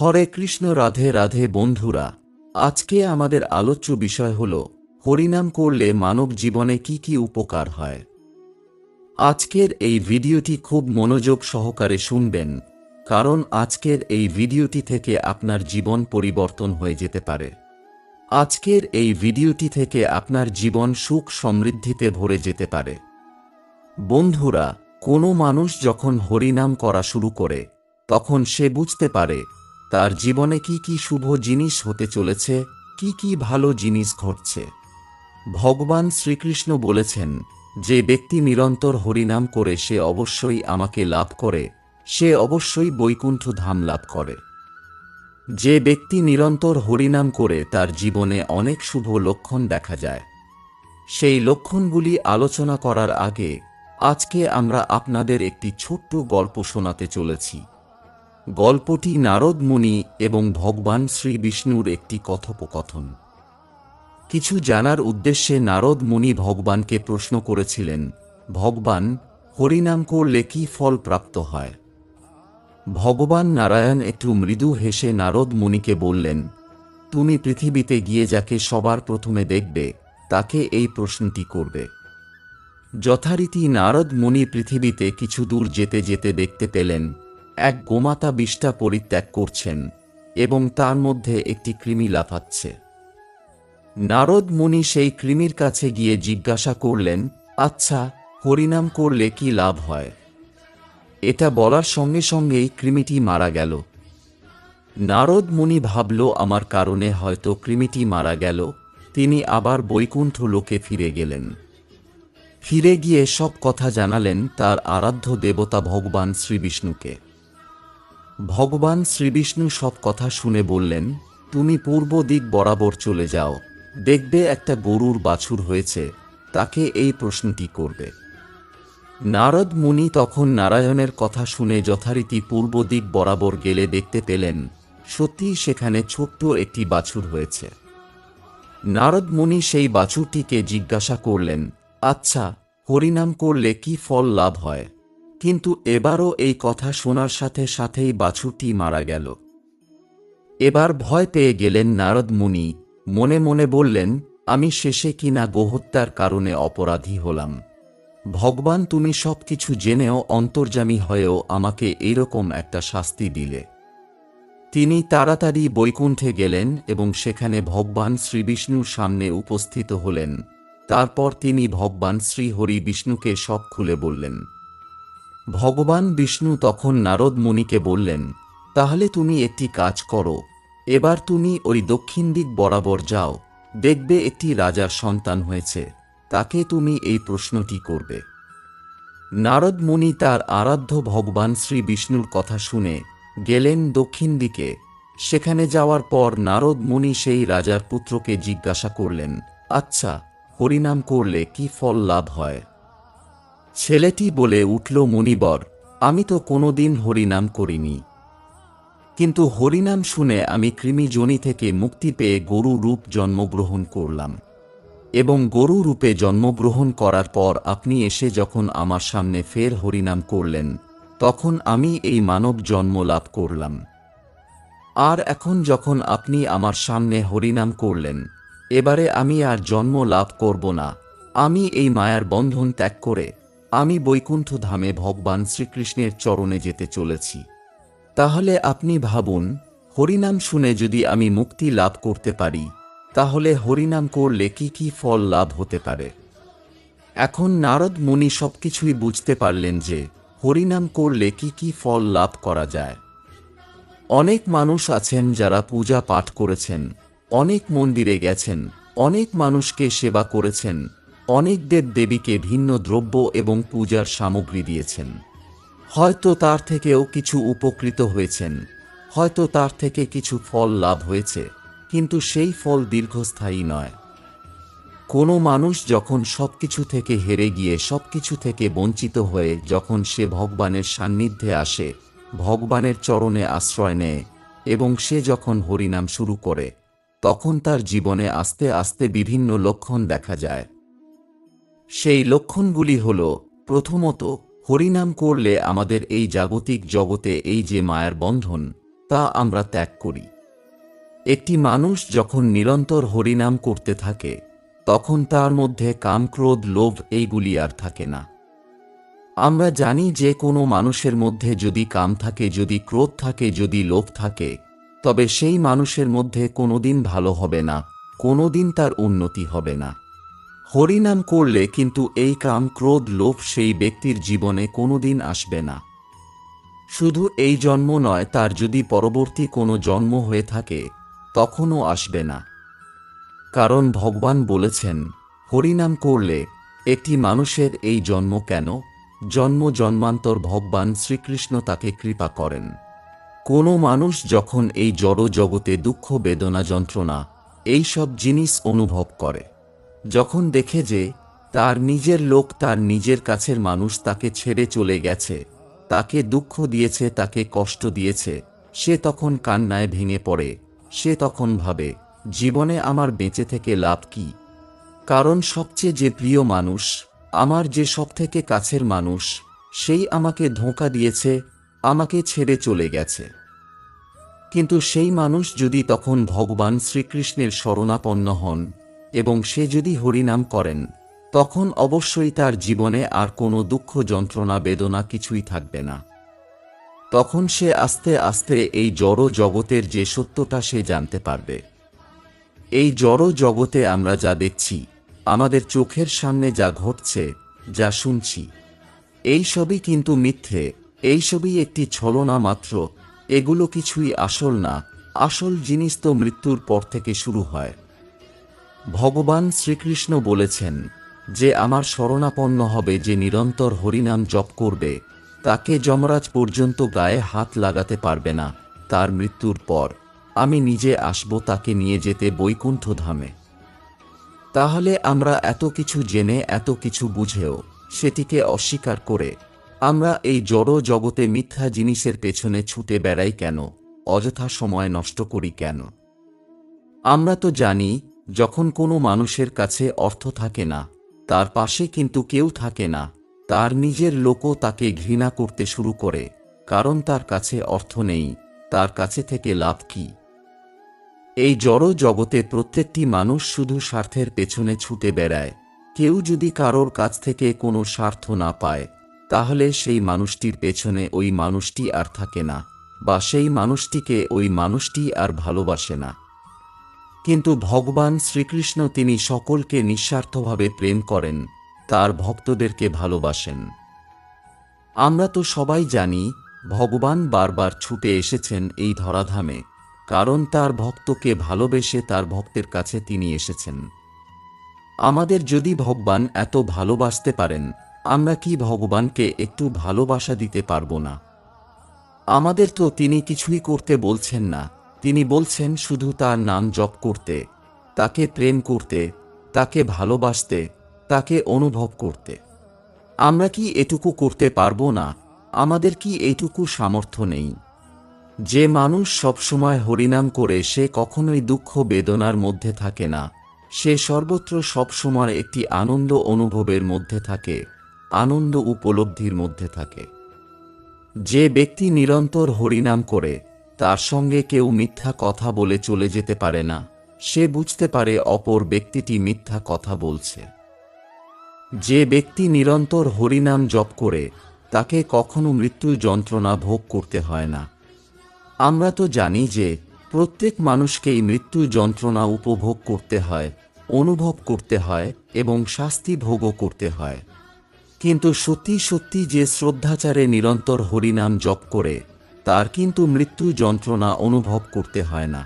হরে কৃষ্ণ, রাধে রাধে বন্ধুরা। আজকে আমাদের আলোচ্য বিষয় হল, হরিনাম করলে মানব জীবনে কি কি উপকার হয়। আজকের এই ভিডিওটি খুব মনোযোগ সহকারে শুনবেন, কারণ আজকের এই ভিডিওটি থেকে আপনার জীবন পরিবর্তন হয়ে যেতে পারে। আজকের এই ভিডিওটি থেকে আপনার জীবন সুখ সমৃদ্ধিতে ভরে যেতে পারে। বন্ধুরা, কোনো মানুষ যখন হরিনাম করা শুরু করে, তখন সে বুঝতে পারে তার জীবনে কি কি শুভ জিনিস হতে চলেছে, কি কি ভালো জিনিস ঘটছে। ভগবান শ্রীকৃষ্ণ বলেছেন, যে ব্যক্তি নিরন্তর হরিনাম করে সে অবশ্যই আমাকে লাভ করে, সে অবশ্যই বৈকুণ্ঠ ধাম লাভ করে। যে ব্যক্তি নিরন্তর হরিনাম করে তার জীবনে অনেক শুভ লক্ষণ দেখা যায়। সেই লক্ষণগুলি আলোচনা করার আগে আজকে আমরা আপনাদের একটি ছোট্ট গল্প শোনাতে চলেছি। গল্পটি নারদ মুনি এবং ভগবান শ্রী বিষ্ণুর একটি কথোপকথন। কিছু জানার উদ্দেশ্যে নারদ মুনি ভগবানকে প্রশ্ন করেছিলেন, ভগবান, হরিনাম করলে কি ফল প্রাপ্ত হয়? ভগবান নারায়ণ একটু মৃদু হেসে নারদ মুনিকে বললেন, তুমি পৃথিবীতে গিয়ে যাকে সবার প্রথমে দেখবে, তাকে এই প্রশ্নটি করবে। যথারীতি নারদ মুনি পৃথিবীতে কিছু দূর যেতে যেতে দেখতে পেলেন এক গোমাতা বিষ্টা পরিত্যাগ করছেন এবং তার মধ্যে একটি কৃমি লাফাচ্ছে। নারদ মুনি সেই কৃমির কাছে গিয়ে জিজ্ঞাসা করলেন আচ্ছা হরিনাম করলে কি লাভ হয়? এটা বলার সঙ্গে সঙ্গেই কৃমিটি মারা গেল। নারদ মুনি ভাবল, আমার কারণে হয়তো কৃমিটি মারা গেল। তিনি আবার বৈকুণ্ঠ লোকে ফিরে গেলেন। ফিরে গিয়ে সব কথা জানালেন তার আরাধ্য দেবতা ভগবান শ্রীবিষ্ণুকে। ভগবান শ্রীবিষ্ণু সব কথা শুনে বললেন, তুমি পূর্ব দিক বরাবর চলে যাও। দেখবে একটা গরুর বাছুর হয়েছে। তাকে এই প্রশ্নটি করবে। নারদ মুনি তখন নারায়ণের কথা শুনে যথারীতি পূর্ব দিক বরাবর গেলে দেখতে পেলেন সত্যিই সেখানে ছোট্ট একটি বাছুর হয়েছে। নারদ মুনি সেই বাছুরটিকে জিজ্ঞাসা করলেন আচ্ছা হরিনাম করলে কি ফল লাভ হয়? কিন্তু এবারও এই কথা শোনার সাথে সাথেই বাছুরটি মারা গেল। এবার ভয় পেয়ে গেলেন নারদ মুনি। মনে মনে বললেন, আমি শেষে কিনা গোহত্যার কারণে অপরাধী হলাম। ভগবান, তুমি সব কিছু জেনেও অন্তর্জামী হয়েও আমাকে এইরকম একটা শাস্তি দিলে তিনি তাড়াতাড়ি বৈকুণ্ঠে গেলেন এবং সেখানে ভগবান শ্রীবিষ্ণুর সামনে উপস্থিত হলেন। তারপর তিনি ভগবান শ্রীহরি বিষ্ণুকে সব খুলে বললেন ভগবান বিষ্ণু তখন নারদ মুনিকে বললেন, তাহলে তুমি একটি কাজ করো। এবার তুমি ওই দক্ষিণ দিক বরাবর যাও। দেখবে একটি রাজার সন্তান হয়েছে। তাকে তুমি এই প্রশ্নটি করবে। নারদ মুনি তার আরাধ্য ভগবান শ্রী বিষ্ণুর কথা শুনে গেলেন দক্ষিণ দিকে। সেখানে যাওয়ার পর নারদ মুনি সেই রাজার পুত্রকে জিজ্ঞাসা করলেন আচ্ছা হরিনাম করলে কি ফল লাভ হয়? ছেলেটি বলে উঠল, মুনিবর, আমি তো কোনোদিন হরিনাম করিনি। কিন্তু হরিনাম শুনে আমি কৃমিজনি থেকে মুক্তি পেয়ে গরু রূপ জন্মগ্রহণ করলাম এবং গরু রূপে জন্মগ্রহণ করার পর আপনি এসে যখন আমার সামনে ফের হরিনাম করলেন, তখন আমি এই মানব জন্ম লাভ করলাম। আর এখন যখন আপনি আমার সামনে হরিনাম করলেন, এবারে আমি আর জন্ম লাভ করব না। আমি এই মায়ার বন্ধন ত্যাগ করে আমি বৈকুণ্ঠ ধামে ভগবান শ্রীকৃষ্ণের চরণে যেতে চলেছি। তাহলে আপনি ভাবুন, হরিনাম শুনে যদি আমি মুক্তি লাভ করতে পারি, তাহলে হরিনাম করলে কি কি ফল লাভ হতে পারে? এখন নারদ মুনি সবকিছুই বুঝতে পারলেন যে হরিনাম করলে কি কি ফল লাভ করা যায়। অনেক মানুষ আছেন যারা পূজা পাঠ করেছেন, অনেক মন্দিরে গেছেন, অনেক মানুষকে সেবা করেছেন অনেক দেব দেবীকে ভিন্ন দ্রব্য এবং পূজার সামগ্রী দিয়েছেন। হয়তো তার থেকেও কিছু উপকৃত হয়েছেন, হয়তো তার থেকে কিছু ফল লাভ হয়েছে, কিন্তু সেই ফল দীর্ঘস্থায়ী নয়। কোনো মানুষ যখন সবকিছু থেকে হেরে গিয়ে সবকিছু থেকে বঞ্চিত হয়ে যখন সে ভগবানের সান্নিধ্যে আসে, ভগবানের চরণে আশ্রয় নেয় এবং সে যখন হরিনাম শুরু করে, তখন তার জীবনে আস্তে আস্তে বিভিন্ন লক্ষণ দেখা যায়। সেই লক্ষণগুলি হল, প্রথমত, হরিনাম করলে আমাদের এই জাগতিক জগতে এই যে মায়ার বন্ধন, তা আমরা ত্যাগ করি। একটি মানুষ যখন নিরন্তর হরিনাম করতে থাকে, তখন তার মধ্যে কামক্রোধ লোভ এইগুলি আর থাকে না। আমরা জানি যে কোনো মানুষের মধ্যে যদি কাম থাকে, যদি ক্রোধ থাকে, যদি লোভ থাকে, তবে সেই মানুষের মধ্যে কোনোদিন ভালো হবে না, কোনোদিন তার উন্নতি হবে না। হরিনাম করলে কিন্তু এই কাম ক্রোধ লোভ সেই ব্যক্তির জীবনে কোনোদিন আসবে না। শুধু এই জন্ম নয়, তার যদি পরবর্তী কোনো জন্ম হয়ে থাকে, তখনও আসবে না। কারণ ভগবান বলেছেন, হরিনাম করলে একটি মানুষের এই জন্ম কেন? জন্ম জন্মান্তর ভগবান শ্রীকৃষ্ণ তাকে কৃপা করেন। কোনো মানুষ যখন এই জড় জগতে দুঃখ, বেদনা, যন্ত্রণা, এইসব জিনিস অনুভব করে যখন দেখে যে তার নিজের লোক তার নিজের কাছের মানুষ তাকে ছেড়ে চলে গেছে, তাকে দুঃখ দিয়েছে, তাকে কষ্ট দিয়েছে, সে তখন কান্নায় ভেঙে পড়ে। সে তখন ভাবে, জীবনে আমার বেঁচে থেকে লাভ কি? কারণ সবচেয়ে যে প্রিয় মানুষ, আমার যে সবথেকে কাছের মানুষ, সেই আমাকে ধোঁকা দিয়েছে, আমাকে ছেড়ে চলে গেছে। কিন্তু সেই মানুষ যদি তখন ভগবান শ্রীকৃষ্ণের শরণাপন্ন হন এবং সে যদি হরিনাম করেন, তখন অবশ্যই তার জীবনে আর কোনো দুঃখ যন্ত্রণা, বেদনা কিছুই থাকবে না। তখন সে আস্তে আস্তে এই জড় জগতের যে সত্যটা সে জানতে পারবে। এই জড় জগতে আমরা যা দেখছি, আমাদের চোখের সামনে যা ঘটছে, যা শুনছি, এই সবই কিন্তু মিথ্যে, এই সবই একটি ছলনা মাত্র, এগুলো কিছুই আসল না, আসল জিনিস তো মৃত্যুর পর থেকে শুরু হয়। ভগবান শ্রীকৃষ্ণ বলেছেন, যে আমার শরণাপন্ন হবে যে নিরন্তর হরিনাম জপ করবে, তাকে যমরাজ পর্যন্ত গায়ে হাত লাগাতে পারবে না, তার মৃত্যুর পর। আমি নিজে আসব তাকে নিয়ে যেতে বৈকুণ্ঠ ধামে তাহলে আমরা এত কিছু জেনে, এত কিছু বুঝেও সেটিকে অস্বীকার করে আমরা এই জড় জগতে মিথ্যা জিনিসের পেছনে ছুটে বেড়াই কেন? অযথা সময় নষ্ট করি কেন? আমরা তো জানি যখন কোনো মানুষের কাছে অর্থ থাকে না, তার পাশে কিন্তু কেউ থাকে না, তার নিজের লোকও তাকে ঘৃণা করতে শুরু করে, কারণ তার কাছে অর্থ নেই, তার কাছে থেকে লাভ কি? এই জড় জগতে প্রত্যেকটি মানুষ শুধু স্বার্থের পেছনে ছুটে বেড়ায়, কেউ যদি কারোর কাছ থেকে কোনো স্বার্থ না পায়, তাহলে সেই মানুষটির পেছনে ওই মানুষটি আর থাকে না, বা সেই মানুষটিকে ওই মানুষটি আর ভালোবাসে না। কিন্তু ভগবান শ্রীকৃষ্ণ তিনি সকলকে নিঃস্বার্থভাবে প্রেম করেন, তার ভক্তদেরকে ভালোবাসেন। আমরা তো সবাই জানি, ভগবান বারবার ছুটে এসেছেন এই ধরাধামে, কারণ তার ভক্তকে ভালোবেসে তার ভক্তের কাছে তিনি এসেছেন। আমাদের যদি ভগবান এত ভালোবাসতে পারেন, আমরা কি ভগবানকে একটু ভালোবাসা দিতে পারব না? আমাদের তো তিনি কিছুই করতে বলছেন না তিনি বলছেন, শুধু তার নাম জপ করতে, তাকে প্রেম করতে, তাকে ভালোবাসতে, তাকে অনুভব করতে। আমরা কি এটুকু করতে পারব না? আমাদের কি এইটুকু সামর্থ্য নেই? যে মানুষ সবসময় হরিনাম করে, সে কখনোই দুঃখ বেদনার মধ্যে থাকে না। সে সর্বত্র সবসময় একটি আনন্দ অনুভবের মধ্যে থাকে, আনন্দ উপলব্ধির মধ্যে থাকে। যে ব্যক্তি নিরন্তর হরিনাম করে তার সঙ্গে কেউ মিথ্যা কথা বলে চলে যেতে পারে না। সে বুঝতে পারে অপর ব্যক্তিটি মিথ্যা কথা বলছে। যে ব্যক্তি নিরন্তর হরিনাম জপ করে, তাকে কখনো মৃত্যুর যন্ত্রণা ভোগ করতে হয় না। আমরা তো জানি যে, প্রত্যেক মানুষকেই মৃত্যুর যন্ত্রণা উপভোগ করতে হয়, অনুভব করতে হয় এবং শাস্তি ভোগও করতে হয়। কিন্তু সত্যি সত্যি যে শ্রদ্ধাচারে নিরন্তর হরিনাম জপ করে তার কিন্তু মৃত্যু যন্ত্রণা অনুভব করতে হয় না।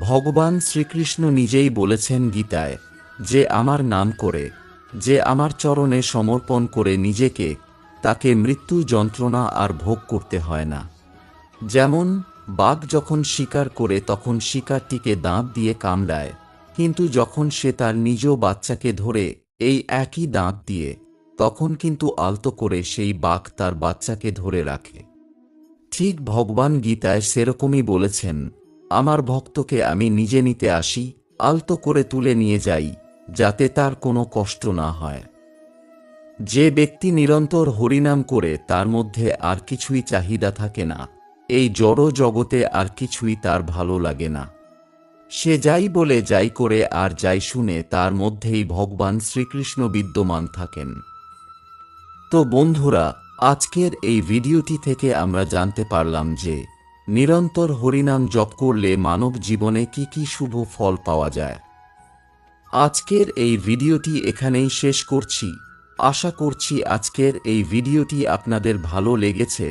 ভগবান শ্রীকৃষ্ণ নিজেই বলেছেন গীতায়, যে আমার নাম করে, যে আমার চরণে সমর্পণ করে নিজেকে, তাকে মৃত্যু যন্ত্রণা আর ভোগ করতে হয় না। যেমন, বাঘ যখন শিকার করে তখন শিকারটিকে দাঁত দিয়ে কামড়ায়, কিন্তু যখন সে তার নিজ বাচ্চাকে ধরে এই একই দাঁত দিয়ে, তখন কিন্তু আলতো করে সেই বাঘ তার বাচ্চাকে ধরে রাখে। ঠিক ভগবান গীতায় সেরকমই বলেছেন, আমার ভক্তকে আমি নিজে নিতে আসি, আলতো করে তুলে নিয়ে যাই, যাতে তার কোনো কষ্ট না হয়। যে ব্যক্তি নিরন্তর হরিনাম করে তার মধ্যে আর কিছুই চাহিদা থাকে না, এই জড় জগতে আর কিছুই তার ভালো লাগে না। সে যাই বলে যাই করে আর যাই শুনে তার মধ্যেই ভগবান শ্রীকৃষ্ণ বিদ্যমান থাকেন। তো বন্ধুরা আজকের এই ভিডিওটি থেকে আমরা জানতে পারলাম যে, নিরন্তর হরিনাম জপ করলে মানব জীবনে কি কি শুভ ফল পাওয়া যায়। আজকের এই ভিডিওটি এখানেই শেষ করছি। আশা করছি আজকের এই ভিডিওটি আপনাদের ভালো লেগেছে।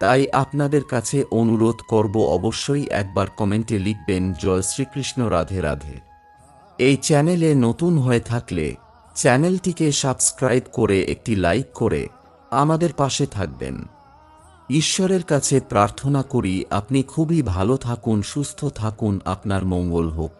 তাই আপনাদের কাছে অনুরোধ করব অবশ্যই একবার কমেন্টে লিখবেন, জয় শ্রীকৃষ্ণ, রাধে রাধে। এই চ্যানেলে নতুন হয়ে থাকলে চ্যানেলটিকে সাবস্ক্রাইব করে একটি লাইক করে আমাদের পাশে থাকবেন। ঈশ্বরের কাছে প্রার্থনা করি আপনি খুবই ভালো থাকুন, সুস্থ থাকুন, আপনার মঙ্গল হোক।